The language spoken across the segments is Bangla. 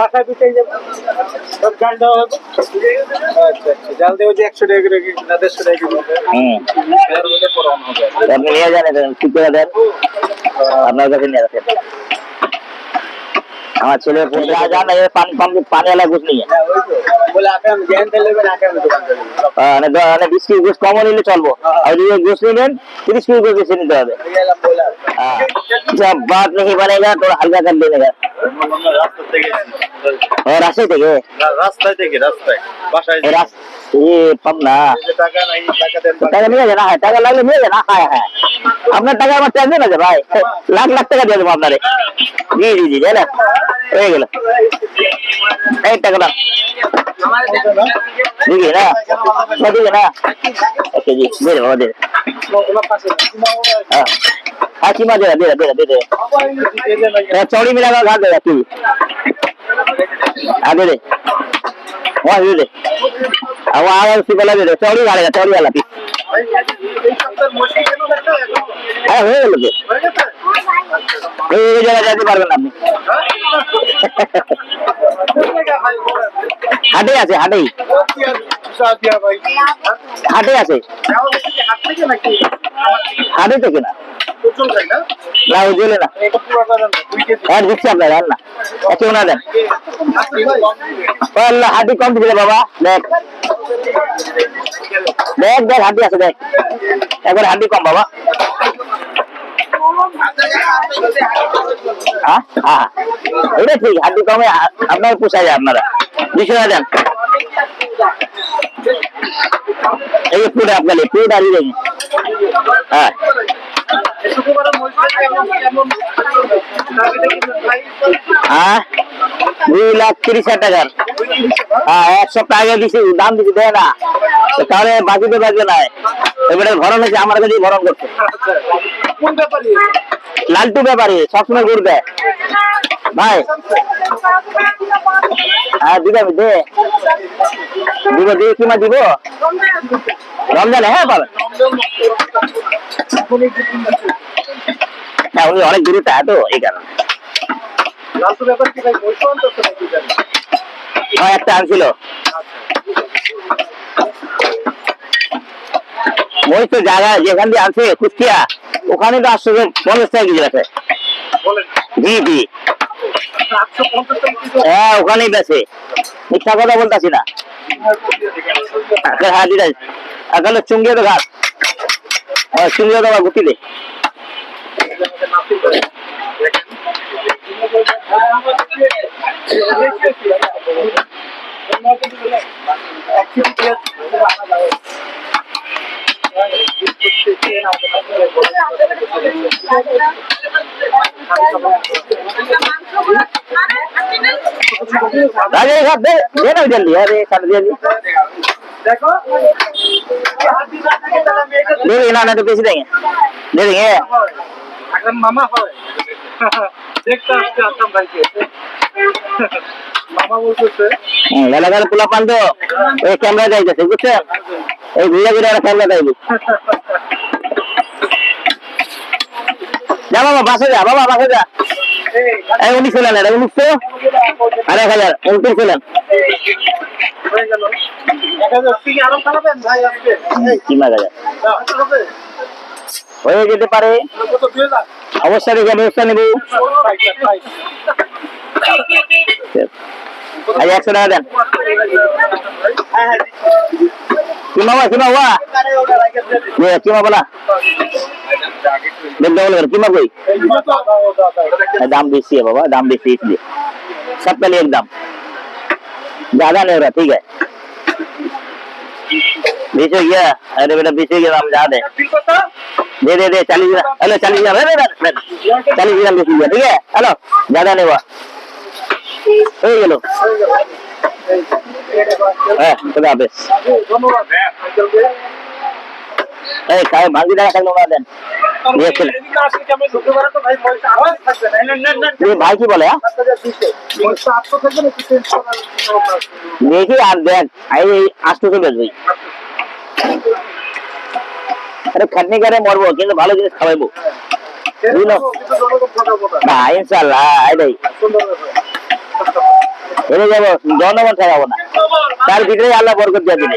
বাসায় পিটাই যাবে। সব জাল দেওয়া হবে। আচ্ছা আচ্ছা জাল দেওয়া যে একশো টাকা করে না দেড়শো টাকা করে হুম। এর মধ্যে পড়ানো হবে। আপনি নিয়ে যান ঠিক করে দেন। আপনার কাছে নিয়ে রাখেন আমার ছেলে ফোন যা যান এই পানি পাম্প পানি वाला कुछ नहीं है হ্যাঁ ওই তো বলে আপনি আমি জ্ঞান দিলে আগে আমি দোকান দেবো মানে দ- মানে বিশ কেজি গোস কম নিলে চলবো আর যদি গোস নিলেন তিরিশ কেজি গোস বেশি নিতে হবে গেলাম বলে हाँ, जब बात नहीं बनेगा तो हल्का कर देगा রাস্তা থেকে और रास्ते থেকে রাস্তায় থেকে রাস্তায় বাসায় এই রাস- ये পাম না যে টাকা নাই টাকা দেন টাকা নিয়ে যান হ্যাঁ টাকা লাগলে নিয়ে যান হ্যাঁ হ্যাঁ আপনার টাকা আমার টেনশন আছে ভাই লাখ লাখ টাকা দিয়ে দেবো আপনারে জি জি জি জানেন হয়ে গেল এই টাকাটা দিবি না না দিবি না ওকে জি দে দে বাবা দে দে। हाँ हाँ सीमा दे दे दे दे दे दे चौड़ी मिला का घाट देगा तू हाँ दे दे வா இது அவன் ஆராய்ச்சி பண்ணாது சவுடி வேலையா சவுடி வேலை হ্যাঁ হয়ে গেল এই জায়গায় যেতে পারবেন আপনি হাটে আছে হাটেই হাটে আছে. হাটে তো না জেলে না। হ্যাঁ দিচ্ছি আপনার হ্যাঁ না কেউ না দেন। আল্লাহ হাটি কম দিলে বাবা, দেখ। দেখ দেখ হাটি আছে, দেখ। একবার হাটি কম, বাবা। এটা ঠিক হাড্ডি কমে আপনার পোষায় যায় আপনারা। দুশো টাকা এই পুরো আপনার দাঁড়িয়ে দেখুন হ্যাঁ। হ্যাঁ? দুই লাখ তিরিশ হাজার টাকার। হ্যাঁ এক সপ্তাহ আগে দিছি দাম দিছি দেয় না। তাহলে বাকিতে বাকি নাই এবারে ভরণ হয়েছে আমার কাছে ভরণ করছে। লালটু ব্যাপারে সবসময় ঘুর দেয়। ভাই। হ্যাঁ দিব দে দিব দিয়ে কিমা দিব? রমজানে হ্যাঁ পাবেন হ্যাঁ উনি অনেক তা তো এই কারণে। হ্যাঁ একটা আনছিল। ওই তো জায়গা যেখান দিয়ে আছে কুষ্টিয়া ওখানে তো পঞ্চাশ টাকা কেজি আছে। জি জি। হ্যাঁ ওখানেই বেছে মিথ্যা কথা বলতেছি না। হ্যাঁ দিদা। আসলে চুঙ্গিয়ে তো ঘাট হ্যাঁ চুঙ্গিয়ে তো গুটি দে। राजा एक हाथ दे दे ना जल्दी अरे कर जल्दी দেখো दे देंगे ना ना तो पैसे देंगे दे देंगे এখন মামা হয়। দেখতে আসছে আসলাম ভাইকে মামা বলতেছে এলাকার পোলা তো। এই ক্যামেরা যাইতেছে বুঝছেন এই ঘুরে ঘুরে একটা ক্যামেরা যাইবি যা বাবা বাসে যা বাবা বাসে যা। এই উনিশ ছিলেন এটা উনিশশো আর এক হাজার উনত্রিশ ছিলেন। এক হাজার আরও চালাবেন ভাই আজকে। এই, তিন হাজার দাও, হবে? হয়ে যেতে পারে কত দুই লাখ অবশ্যই দেখে ব্যবস্থা নেব আচ্ছা, ভাই। আজ একশো টাকা দেন হ্যাঁ, হ্যাঁ, কিমা हुआ किमा हुआ আরে ওটা রাখে দিয়ে দিন। ये किमा बोला देख डबल कर किमा कोई এই যে দাও, দাও, দাও, দাও, ওটা রেখে दाम बेसी है बाबा दाम बेसी है इसलिए सबके लिए एकदम ज्यादा नहीं हो रहा ठीक है बीस हो गया अरे बेटा बीस हो गया दाम ज्यादा है দিন কত? दे दे दे चालीस ग्राम हेलो चालीस ग्राम अरे, अरे, अरे, चालीस ग्राम बेसी गया ठीक है हेलो ज्यादा नहीं हुआ हो গেল হ্যাঁ খুদা হাফেজ ধন্যবাদ হ্যাঁ আঙ্কেলকে। এই খায় ভাঙ্গি টাকা থাকলো না দেন ভাই কি বলে হ্যাঁ। দেখি আর দেখ এই আসতেছে বেচবি আরে খাটনি করে মরবো কিন্তু ভালো জিনিস খাওয়াইবো। না। ইনশাল্লাহ এটাই সুন্দর যাব। জনগণ ঠেকাবো না। তার ভিতরে আল্লাহ বরকত দিয়ে দিবে।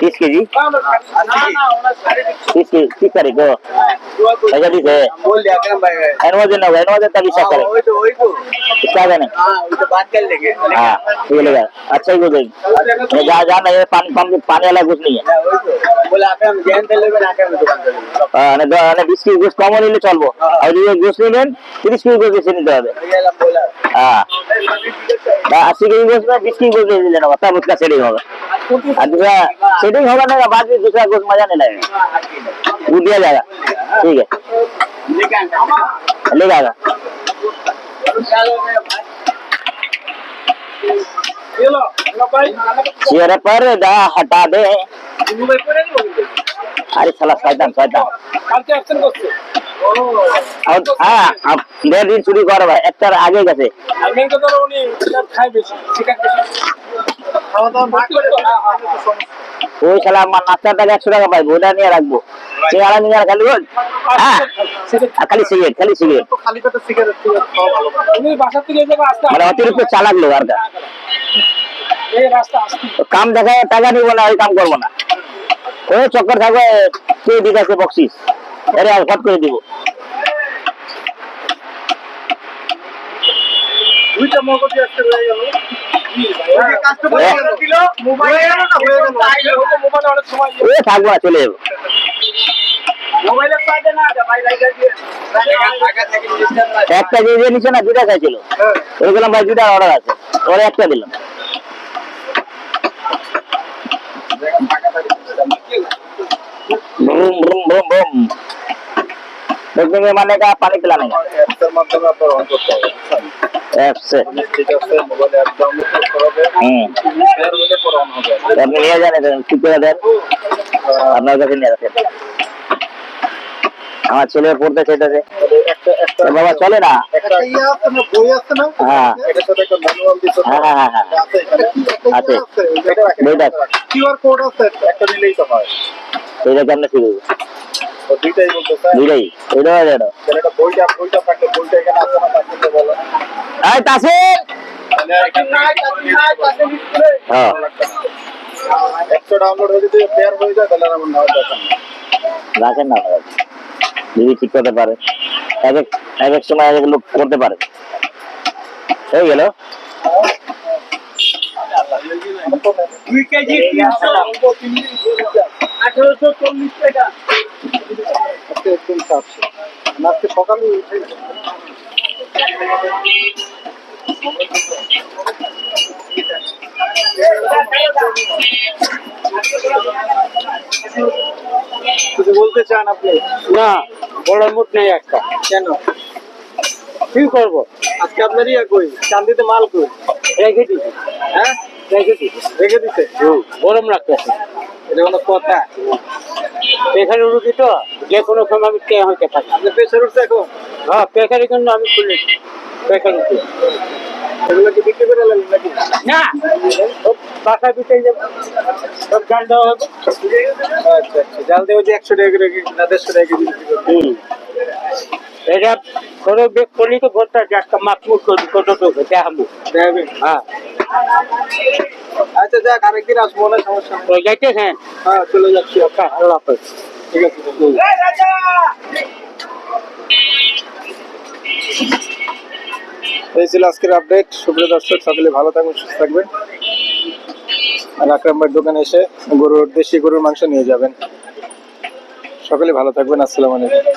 तीस के जी तीस के, तीस तारीख को। ऐसा ठीक है एनवा देना होगा एनवा देता किसका करें। इसका देने हाँ ठीक है अच्छा ही कुछ जहाँ जहाँ नहीं पानी पानी पानी वाला कुछ नहीं है। বিশ কেজি গোস কমও নিলে চলবো আর যদি গোস নিলেন তিরিশ কেজি গোস বেশি নিতে হবে হ্যাঁ আশি কেজি গোস বিশ কেজি গোস দিলেন আবার তার মুখটা সেটিং হবে दूसरा सेटिंग होगा ना बाद में दूसरा गोस मजा नहीं लगेगा वो दिया जाएगा ठीक है ले जाएगा चेहरे पर दा हटा दे अरे साला शैतान शैतान আর হ্যাঁ আপ- দেড় দিন চুরি করো ভাই একটার আগে গেছে ওই শালা আমার টাকা একশো টাকা পাইবো ওটা নিয়ে রাখব। খালি ওই, হ্যাঁ আর খালি সিগারেট খালি সিগারেট খালি সিগারেট মানে অতিরিক্ত চালাক লোক আর কাম দেখায় টাকা নিবো না ওই কাম করব না। ওই চক্কর থাকবে কে দিকে আছে বকশিস আরে আর ফট করে দিব। দুইটা মগজ আজকে হয়ে গেল। কাস্টমার দিল মোবাইল হয়ে গেল না হয়ে গেল মোবাইল অনেক সময় ও থাকবো না চলে যাবো মোবাইলের পাশে না ভাই লাইটার দিয়ে টাকা থেকে সিস্টেম একটা যে যে নিচ্ছে না দুটা চাইছিল ওই বললাম ভাই দুটা অর্ডার আছে ওরা একটা দিলাম ब्रूम ब्रूम ब्रूम ब्रूम देखने के माने का पानी पिलाने का আপনি নিয়ে যান এটা করে দেন। আপনার কাছে নিয়ে রাখেন আমার ছেলে পড়তে চাইতেছে। বাবা চলে না? হ্যাঁ। হ্যাঁ হ্যাঁ, হ্যাঁ, হ্যাঁ। আছে। বইটা কিউআর কোড আছে একটা দিলেই তো হয়। এটা কেমনে ফিরে তো দুইটাই। বলতেছে দুইটাই এটা এটা এটা বইটা বইটা থাকে বইটা এখানে আছে না তাকে বলো। এই তাসির মানে হ্যাঁ। একশো ডাউনলোড হয়ে যদি পেয়ার হয়ে যায় তাহলে আমার নেওয়া দরকার রাখেন না। যদি ঠিক করতে পারে। এক এক এক এক সময় এক এক লোক করতে পারে। হয়ে গেল। দুই কেজি তিনশো। আঠারোশো চল্লিশ টাকা। একদম চাপছে আজকে সকালে উঠে কিছু বলতে চান আপনি না বড় মুখ নেই একটা। কেন? কি করব? আজকে আপনার ইয়া কই চান্দিতে মাল কই? রেখে দিছি হ্যাঁ? রেখে দিছি রেখে দিতে? গরম লাগতেছে। এটা কোনো কথা। পেখারি রুগী তো যে কোনো সময় আমি কে হইতে পারি। প্রেশার উঠছে এখন? হ্যাঁ পেখারি জন্য আমি খুলেছি পেখারি রুগী। এগুলো কি বিক্রি করে নেবেন নাকি? না সব বাসায় বিতে যাব সব জাল দেওয়া হবে। আচ্ছা আচ্ছা জাল যে একশো টাকা করে না দেড়শো টাকা বিক্রি? এটা কোনো বেগ করলি তো ভরতে আছে একটা মাতমুখ করি কত দেখাবো হ্যাঁ। আচ্ছা যাক আরেকদিন আসব না সমস্যা। তো যাইতেছেন হ্যাঁ। চলে যাচ্ছি। আচ্ছা আল্লাহ হাফেজ। ঠিক আছে এই ছিল আজকের আপডেট। সুপ্রিয় দর্শক সকলে ভালো থাকবেন সুস্থ থাকবেন। আর আকরাম দোকানে এসে গরুর দেশি গরুর মাংস নিয়ে যাবেন। সকলে ভালো থাকবেন আসসালামু আলাইকুম।